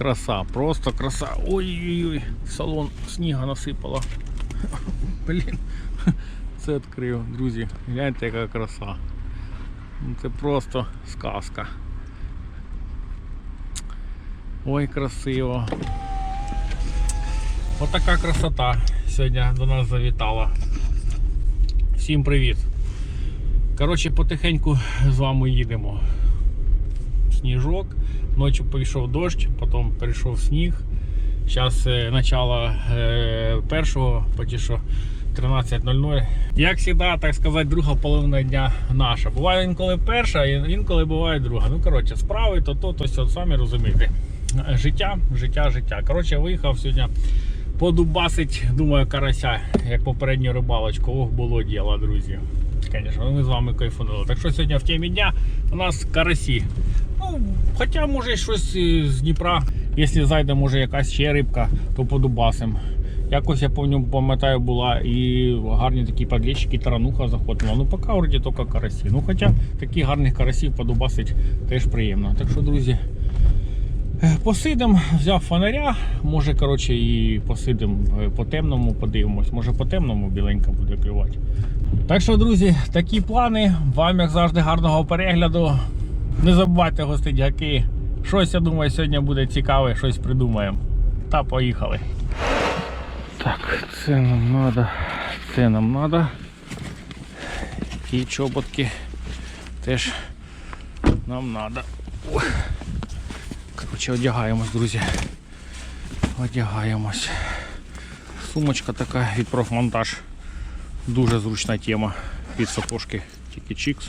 Краса, просто краса. Ой-ой-ой, салон сніга насипало. Блін, це відкрив, друзі. Гляньте, яка краса. Ну, Це просто сказка. Ой, красиво. Отака красота сьогодні до нас завітала. Всім привіт. Коротше, потихеньку з вами їдемо. Сніжок. Ночі прийшов дощ, потім перейшов сніг. Зараз е, начало першого, поки що 13.00. Як завжди, так сказати, друга половина дня наша. Буває інколи перша, інколи буває друга. Ну, коротше, справи, то то, то все, самі розумієте. Життя, життя, життя. Коротше, виїхав сьогодні подубасить, думаю, карася, як попередню рибалочку. Ох, було діло, друзі. Звісно, ми з вами кайфанули. Так що сьогодні в темі дня у нас карасі. Ну, хоча може щось з Дніпра, якщо зайде, може якась ще рибка, то подубасим. Якось я пам'ятаю, була і гарні такі подлещики, тарануха заходила. Ну поки вроді тільки карасі. Ну хоча таких гарних карасів подубасить теж приємно. Так що, друзі, е, посидимо, взяв фонаря, може коротше і посидимо е, по темному, подивимось. Може по темному біленька буде клювати. Так що, друзі, такі плани. Вам, як завжди, гарного перегляду. Не забувайте гостить гаки. Щось, я думаю, сьогодні буде цікаве, щось придумаємо. Та поїхали. Так, це нам треба. Це нам треба. Ті чоботки теж нам треба. Коротше, одягаємось, друзі. Одягаємось. Сумочка така від профмонтаж. Дуже зручна тема від сапожки тільки чікс.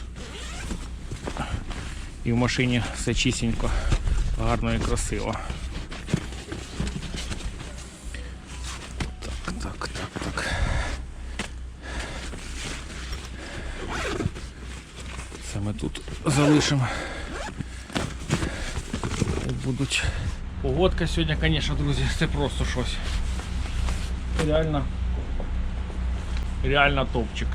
І в машині все чистенько, гарно і красиво. Так, так, так, так. Це ми тут залишимо. Будуть. Погодка сьогодні, звісно, друзі, це просто щось. Реально. Реально топчик.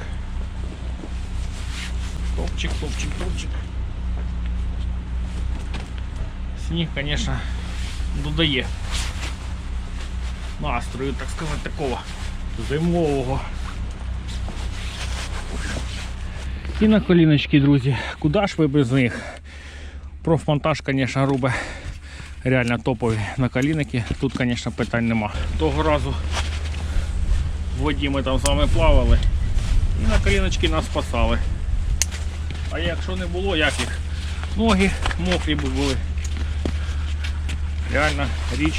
Топчик, топчик, топчик. Сніг, звісно, додає настрою, так сказати, такого зимового. І на коліночки, друзі, куди ж ви без них? Профмонтаж, звісно, грубе. Реально топові на колінники. Тут, звісно, питань нема. Того разу в воді ми там з вами плавали і на коліночки нас спасали. А якщо не було, як їх? Ноги мокрі би були. Реально річ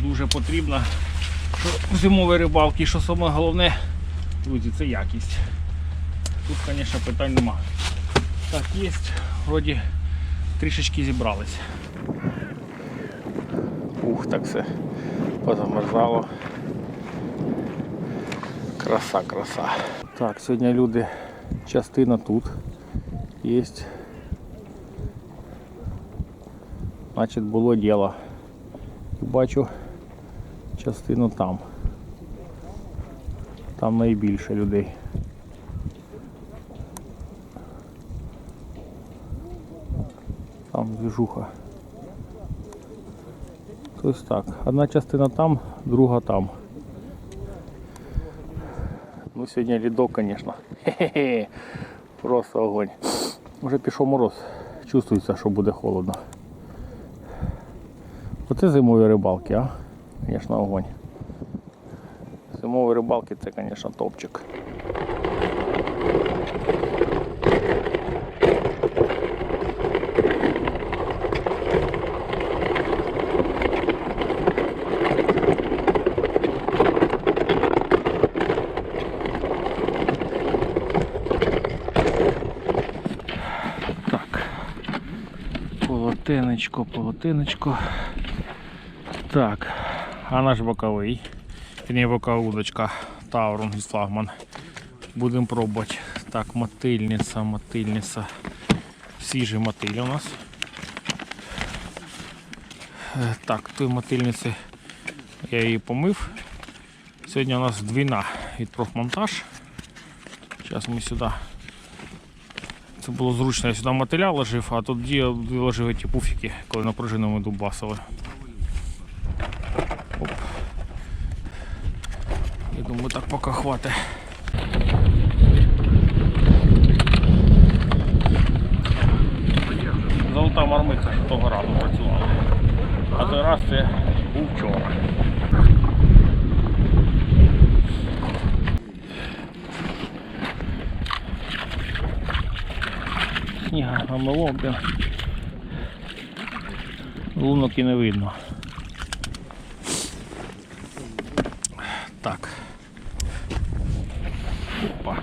дуже потрібна. Що в зимовій що саме головне, друзі, це якість. Тут, звісно, питань нема. Так, є, вроді трішечки зібрались. Ух, так все позамерзало. Краса, краса. Так, сьогодні люди, частина тут є. Значить було діло. Бачу частину там. Там найбільше людей. Там движуха. Ось так. Одна частина там, друга там. Ну сьогодні лідок, звісно. Просто огонь. Вже пішов мороз. Чувствується, що буде холодно. Оце зимові рибалки, а? Звісно, огонь. Зимові рибалки це, звісно, топчик. Так. Полотенечко, полотенечко. Так, а наш боковий. Не бокова удочка Таурон із флагман. Будемо пробувати. Так, мотильниця, мотильниця. Свіжий мотиль у нас. Е, Так, той мотильниці я її помив. Сьогодні у нас двійна від профмонтаж. Зараз ми сюди. Це було зручно, я сюди мотиля ложив, а тоді ложив ті пуфіки, коли на пружину ми дубасили. Оп. Я думаю, так поки хватить. Золота мармиця того разу працювала. А той раз це був вчора. Сніга намело, блін. Лунок і не видно. Так. Опа.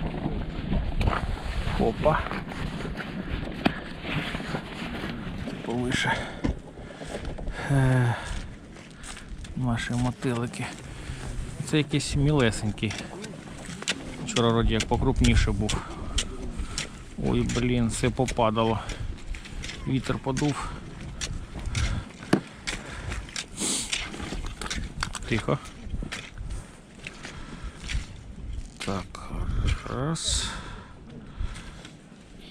Опа. Повише. Е, Наші мотилики. Це якийсь мілесенький. Вчора вроді як покрупніше був. Ой, блін, все попадало. Вітер подув. Тихо. Так, раз.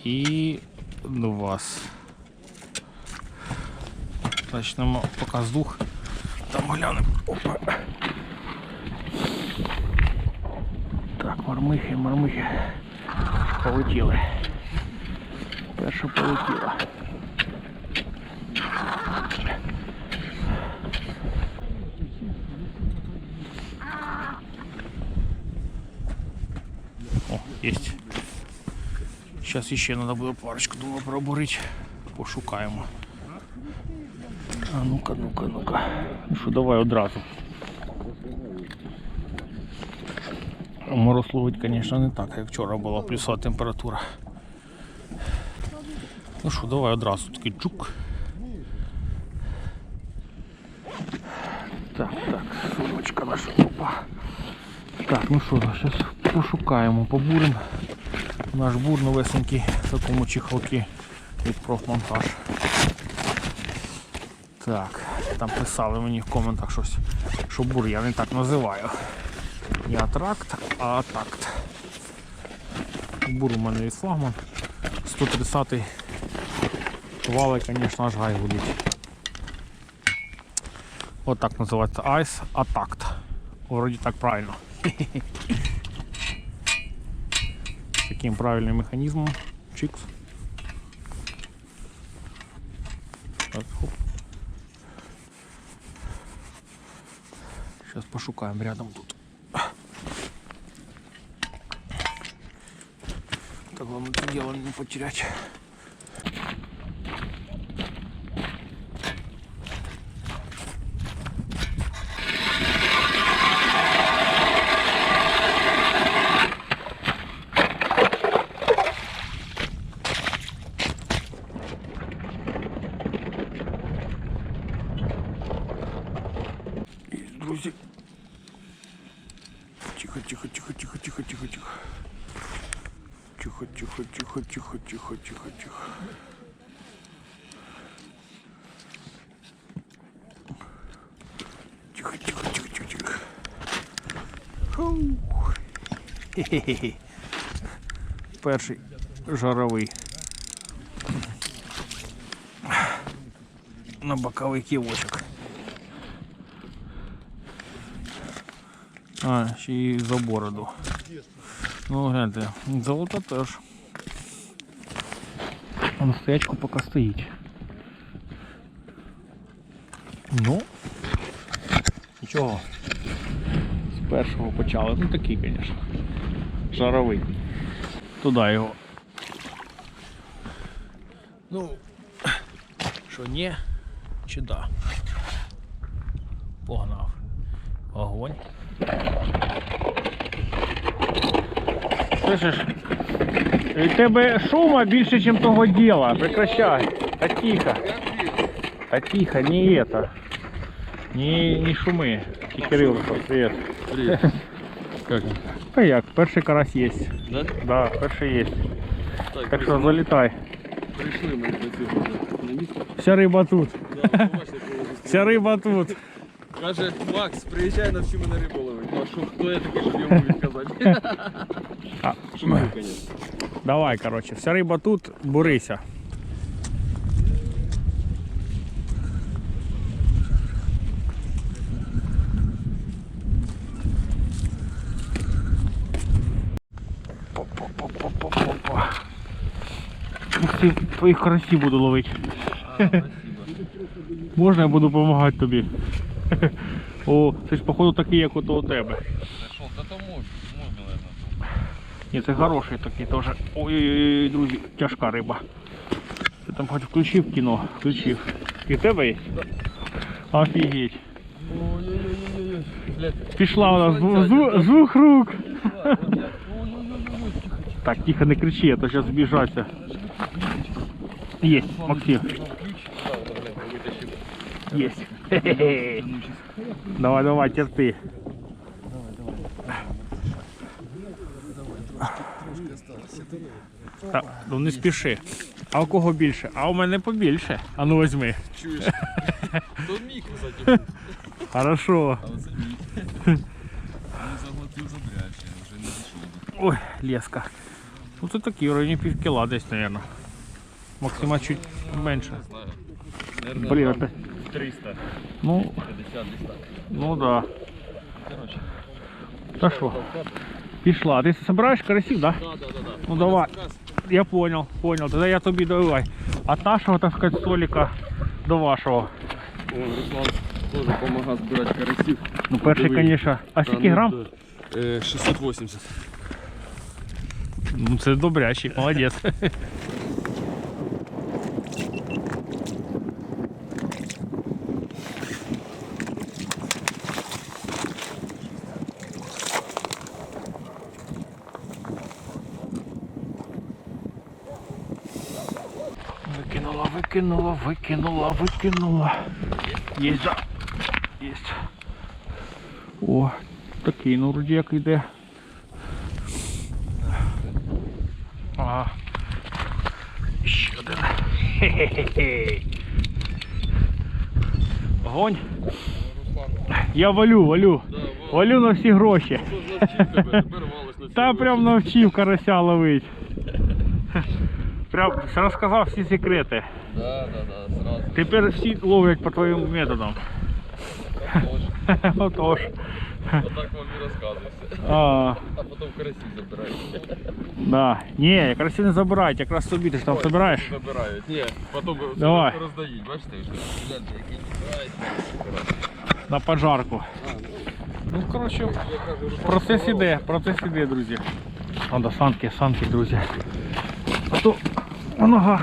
І два. Почнемо поки з двох. Там глянемо. Опа. Так, мармихи, мармихи. Полетіли. Перша полетіла. О, есть. Сейчас еще надо буде парочку думаю пробурити. Пошукаємо. А ну-ка, ну-ка, ну-ка. Ну що, давай одразу. Мороз ловить, звісно, не так, як вчора була плюсова температура. Ну що, давай одразу такий чук. Так, так, сумочка наша. Опа. Так, ну що, зараз пошукаємо, побуримо. Наш бур новесенький в такому чехолки від профмонтаж. Так, там писали мені в коментах щось, що бур я не так називаю. Не атракт, а атакт. Бур у мене від флагман. 130-й вали, звісно, аж гай гудить. От так називається Ice Attacked. Вроді так правильно. Таким правильним механізмом. Чикс. Так, хоп. Сейчас пошукаем рядом тут. Так главное это дело не потерять. Перший жаровий. На боковий ківочок. А, ще й за бороду. Ну, гляньте, золото теж. На стоячку поки стоїть. Ну, нічого. З першого почали. Ну такий, звісно. Жаровий. Туди його. Ну, що ні, чи да. Погнав. Огонь. Слышиш, у тебе шума більше, ніж того діла. Прекращай. Та тихо. Та тихо, не это. Не, не шуми. Кирилко, привіт. Привет. Как? Та як, перший карась є. Да? Да, перший є. Так, Так що залітай. прийшли ми до цього на місце. Вся риба тут. Да, побачите, коли зустріли. Вся риба тут. Каже, Макс, приїжджай навчи мене рибу ловити. Ну, а що, хто я такий, щоб йому відказати? А, Шумаю, звісно. Давай, коротше, вся риба тут, бурися. Твоїх карасів буду ловити. Можна я буду допомагати тобі? О, це ж походу такий, як ото у тебе. Да то мой, мой, наверное. Ні, це хороший такий теж. Ой-ой-ой, друзі, тяжка риба. Ти там хоч включив кіно? Включив. І в тебе є? Офігеть. Пішла вона з двох рук. Так, тихо, не кричи, а то зараз збіжаться. Є, Максим, є. Давай, давай, терпи. Так, ну не спіши. А у кого більше? А у мене побільше. А ну візьми. Чуєш? То мій, кстати. Хорошо. А оце мій. Не заглотив забряче, вже не дійшов. Ой, леска. Ну це такі, в районі пів кіла десь, мабуть. Максима чуть Блін, грам опять. 300, Ну, 50 десь ну да. Короче. Та що? Пішла. Ти собираєш карасів, да? Да, да, да, да. Ну давай. Я понял, понял. Тогда я тобі давай. От нашого, так сказать, столика до вашого. О, Руслан теж допомагав збирати карасів. Ну, перший, конечно. А скільки ну, грам? Е, 680. Ну, це добрячий, молодець. Викинула, викинула, викинула. Є, да. Є. О, такий, ну як йде. Ага. Ще один. Хе-хе-хе. Огонь. Я валю, валю. Валю на всі гроші. Та прям навчив карася ловить. Прям розказав всі секрети. Да, да, да, сразу. Тепер всі ловлять по твоїм методам. Отож. Отож. Отак вам і розказується. А, А потім карасі забирають. да. Ні, карасі не забирають, якраз собі ти ж там збираєш. Забирають. Ні, потім Давай. роздають. Бачите, що гляньте, які збирають. на поджарку. Ну, коротше, Я кажу, Руслан, процес здорово. іде, процес іде, друзі. Надо санки, санки, друзі. А то на ногах,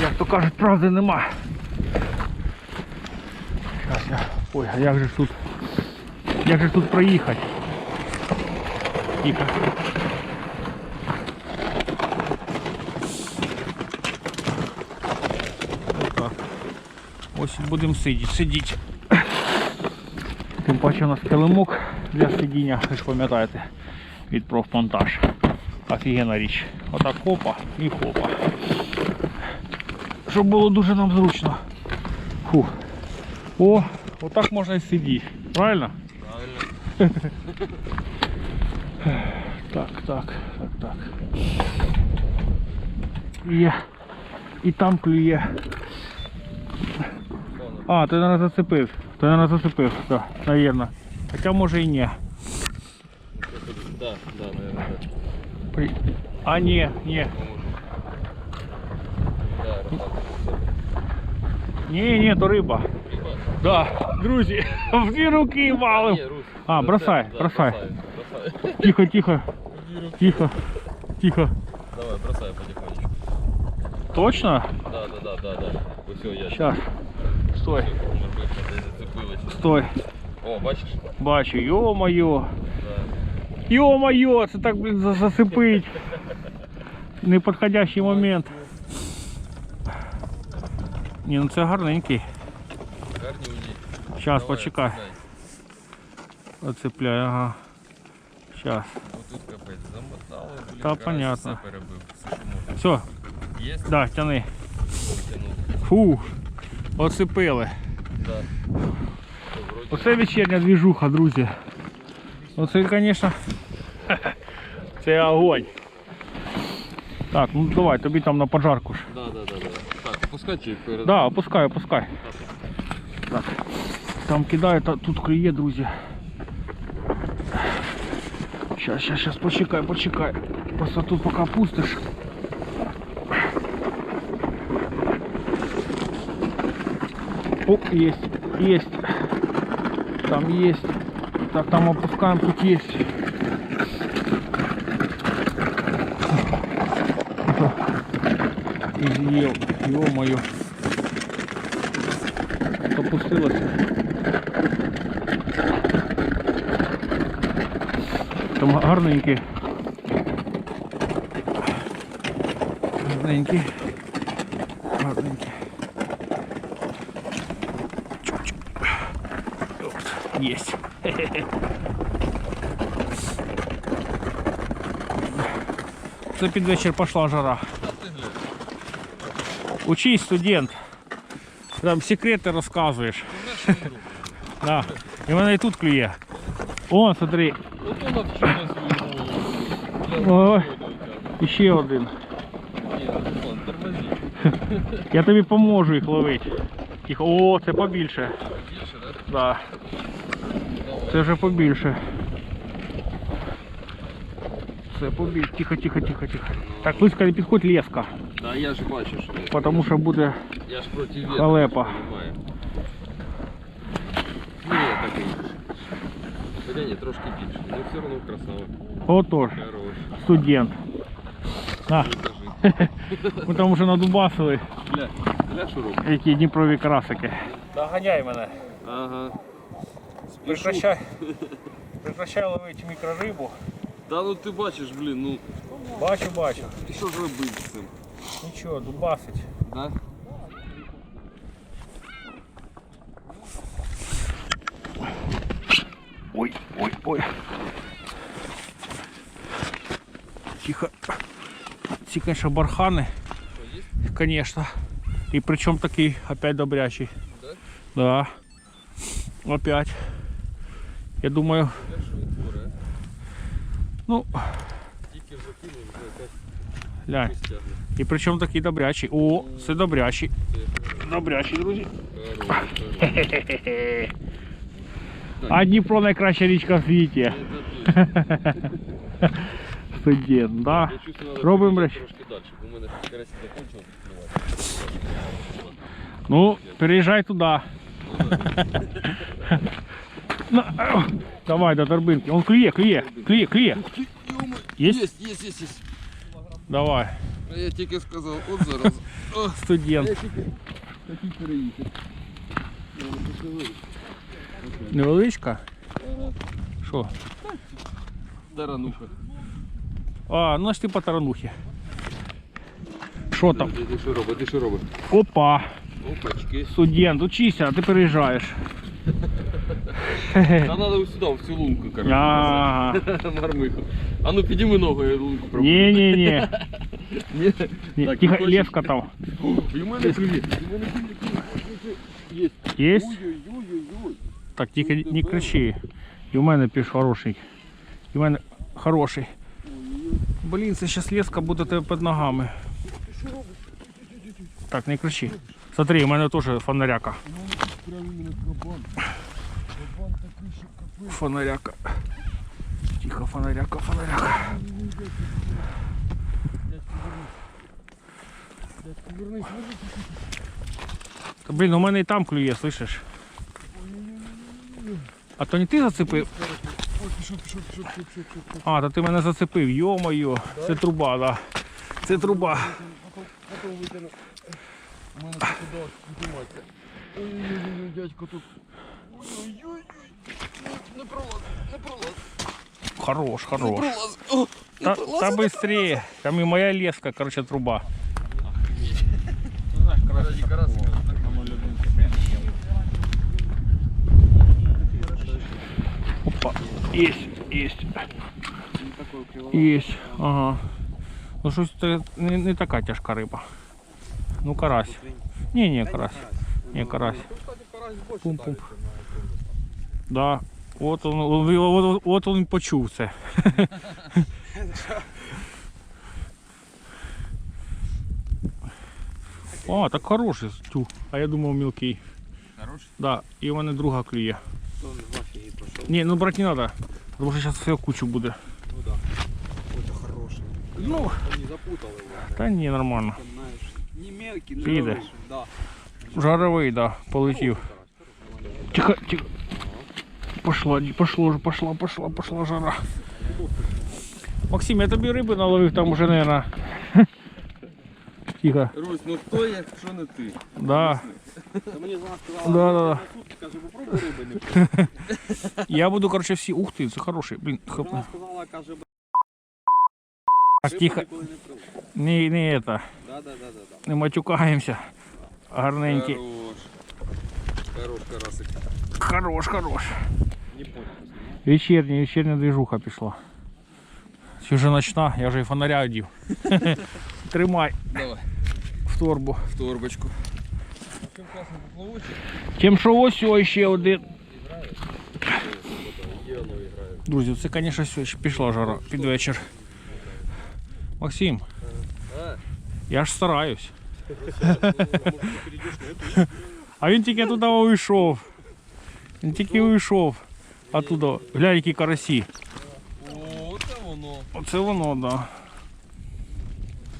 як то кажуть, правди нема. Щас я. Ой, а як же ж тут? Як же тут проїхати? Тихо. Ось будемо сидіти, сидіти. Тим паче у нас килимок для сидіння, ви ж пам'ятаєте, від профмонтаж. Офігенна річ. Отак хопа і хопа. Щоб було дуже нам зручно. Фух. О, отак можна і сидіти. Правильно? Правильно. Так, так, так, так. Є. І там клює. А, ти наверное, зацепив. Ти наверное, зацепив, так, наверное. Хоча може і ні. Да, да, наверное, да. При... А ні, ні. Да, Руслан. Ні, ні, то риба. Риба. Да, друзі, в дві руки валим. Ні, Рус. А, за бросай, це, да, бросай. бросай. Тихо, тихо, тихо, тихо. Давай, бросай потихонечку. Точно? Да, да, да, да, да. Ось я. Сейчас. Стой, Може бути, десь зацепилося. стой. О, бачиш? Бачу, йо-моє. Да. Йо-моє, це так, блін, за- засипить. Неподходящий момент. Ні, ну це гарненький. Гарні уні. Зараз, Давай, почекай. цепляй. Оцепляй, ага. Зараз. Отут капець замотали, блін. Та, карась понятно. Все перебив. Все, що Все, можна. Є? да, тяни. Тянув. Фу, оцепили. Да. То вроді. Оце вечірня двіжуха, друзі. Оце, звісно, це огонь. Так, ну давай, тобі там на пожарку ж. Да, да, да, да. Так, опускай перед. Да, опускай, опускай. Так. Там кидает, та тут клює, друзья. Сейчас, сейчас, сейчас, почекай, почекай. Просто тут поки пустиш. О, есть, есть. Там есть. Так, там опускаем, тут есть. Изъел, ё-моё. Опустилось. Там гарненький. Гарненький. Гарненький. Чук-чук. От, Есть. Це під вечір пішла жара. Учись, студент. Там секрети розказуєш. Да. І мене і тут клює. О, смотри, От вона вчора свою Ой. іще один. Ні, Руслан, тормози. Я тобі поможу їх ловити. Їх... О, це побільше. Більше, да? Да. Це вже побільше. Це побільше. Тихо, тихо, тихо, тихо. Так, близько не підходь леска, Да, я ж бачу, що тому що буде я ж проти вітру. Халепа. Немає. Ні, такий. Хоча ні, трошки більше. Ну все одно красава. отож, Хорош. студент. А, Покажи. ми там вже надубасили Гля, гля, що робить? які дніпрові красики. Доганяй мене. Ага. Прекращай. Прекращай ловити мікрорибу. Та ну ти бачиш, блін, ну Бачу, бачу. і що ж робити з цим? Нічого, дубасить. Да? Ой, ой, ой. Тихо. Ці, конечно, барханы. Що, є? Конечно. И причем такий опять добрячий. Да? Да. Опять. Я думаю, Я що відтворе? ну, Тільки вже кинув, вже якась глянь. стягне. І причому такий добрячий. О, це добрячий. Це я Добрячий, друзі. Хорош, хорош. А Дніпро найкраща річка в світі. Це точно. Студент, да. Я чувствую, надо Робимо переїжджати речі. трошки далі, бо у мене карась закінчилось підпливати. Ну, переїжджай туди. На, ау. Давай до торбинки. Он клює, клює, клює, клює. Есть? Есть, есть, есть, есть. Давай, Я тільки сказав, от зараз. О, студент. Я тільки хотів переїхати. Я не поцілую. Невеличка? Що? Тарануха. А, ну аж ти по таранухі. Що там? Ти ти що робиш? Ти що робиш? Опа, Опачки. студент, учися, а ти переїжджаєш. Та треба сюди, в цю лунку, коротше. Ага. Мармиху. А ну підійми ногу, я лунку пробую. Ні-ні-ні. Ні. Ні, Так, Тихо, не хочеш? леска там. І в мене клює. І в мене клює. Є. Есть? Ой-ой-ой-ой. Так, тільки не кричи. І в мене піш хороший. І в мене хороший. Блін, це зараз леска буде тебе під ногами. Так, не кричи. Смотри, у мене теж фонаряка. Прям іменно кабан. Кабан такий, що капець. Фонаряка. Тихо, фонаряка, фонаряка. Та, блін, у мене і там клює, слышиш? А то не ти зацепив? А, то ти мене зацепив, йо-моє. Це труба, да. Це труба. У мене тут дядько тут. Ой-ой-ой. Не пролаз, не пролаз, Хорош, не хорош. пролаз. О, не Та, пролаз. та быстрее. Там і моя леска, короче, труба. Ради карасика. Опа. Есть, есть. Есть. Ага. Ну щось це не, не така тяжка риба. Ну карась. Ні, ні, карась. Ні, карась. Пум-пум. Да. От он, от, от, от он почув це. О, так хороший. Тю. А я думав мілкий. Хороший? Да, і в мене друга клює. Ні, ну брати не треба. Тому що зараз все кучу буде. Ну да. Это хороший. Ну, Они запутал его, та ні, нормально. знаешь. Не мелкий, но Піде. хороший, да. Жаровий, да, полетів. Тихо, тихо. Пошло, пошло, пошла, пошла, пошла жара. Максим, я тобі риби наловив там уже, наверное. Тихо. Русь, ну хто, якщо не ти? Да. Та мені вона сказала, Да, да, да. сутки, каже, попробуй риби не Я буду, короче, всі. Ух ти, це хороший. Блін, хоп. Вона сказала, каже, б**, Так, риби тихо. ніколи не пробував. Не, не это. Да, да, да, да, да. Не матюкаємося. Гарненький. Хорош. Хорош, карасик. Хорош, хорош. Не понял. Вечірня, вечірня движуха пішла. Чи вже ночна, я вже і фонаря одів. Тримай Давай, в торбу. в торбочку. Чим класно поплавочок? Тим, що ось ось ще один. Є воно грає. Друзі, це, звісно, все, ще пішла жара під вечір. Максим, А, я ж стараюсь. А він тільки туди уйшов. Він тільки уйшов. А туди. Глянь, які карасі. о, це воно. Оце воно, да.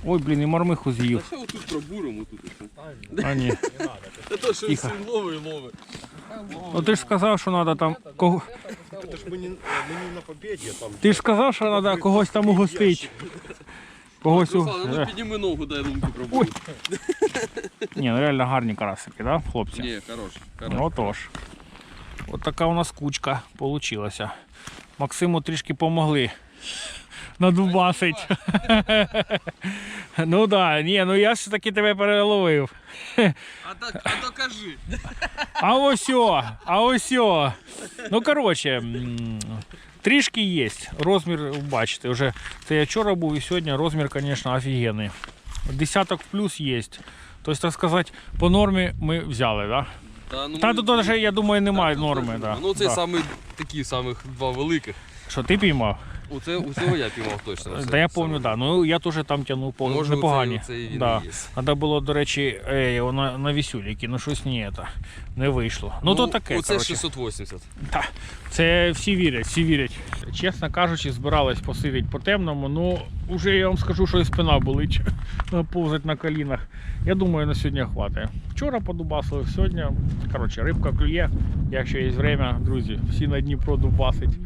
Ой, блін, і мармиху Та з'їв. що тут пробуримо тут? А ні. Та то що Тихо. всім лови і лови. Ну ти ж сказав, що треба там. Кого... Це ж мені, мені на победі там. Ти ж сказав, що треба когось там угостити. Когось у... Руслан, ну підніми ногу, дай лунку пробуй. Ні, ну реально гарні карасики, да, хлопці? Ні, хорош, хорош. Ну отож. От така у нас кучка получилася. Максиму трішки помогли. Надубасить. ну да, ні, ну я ж таки тебе переловив. А так, а то кажи. А ось о, а ось о. Ну коротше, трішки є. Розмір, бачите, вже це я вчора був і сьогодні розмір, звісно, офігенний. Десяток плюс є. Тобто, так сказати, по нормі ми взяли, да? Та, ну, Та ми- тут навіть, я думаю, немає норми. Да. Ну це да. саме такі самих два великих. Що ти піймав? Оце, оцього я піймав точно. Да, я пам'ятаю, да. Ну я теж там тягнув по Може, непогані. він да. і є. Треба було, до речі, ей, на, на вісюліки, ну щось ні, це, не вийшло. Ну, то таке. Оце коротше. 680. Та, це всі вірять, всі вірять. Чесно кажучи, збирались посидіти по темному, ну вже я вам скажу, що і спина болить, повзать на колінах. Я думаю, на сьогодні хватає. Вчора подубасили, сьогодні. Коротше, рибка клює, якщо є время, друзі, всі на Дніпро дубасить.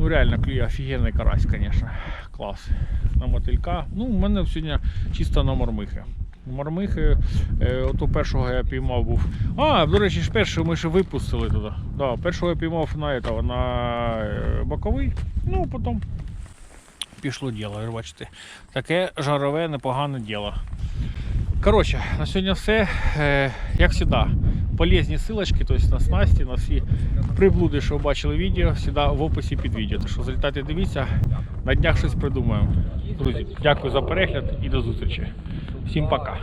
Ну реально клює офігенний карась, звісно. Клас. На мотилька. Ну, у мене сьогодні чисто на мормихи. Мормихи, е, ото першого я піймав був. А, до речі, ж першого ми ще випустили туди. Да, першого я піймав на, этого, на е, боковий, ну потім пішло діло, бачите. Таке жарове, непогане діло. Коротше, на сьогодні все. Е, як завжди, полезні силочки, тобто на снасті, на всі приблуди, що ви бачили відео, завжди в описі під відео. Так що залітайте, дивіться, на днях щось придумаємо. Друзі, дякую за перегляд і до зустрічі. Всім пока.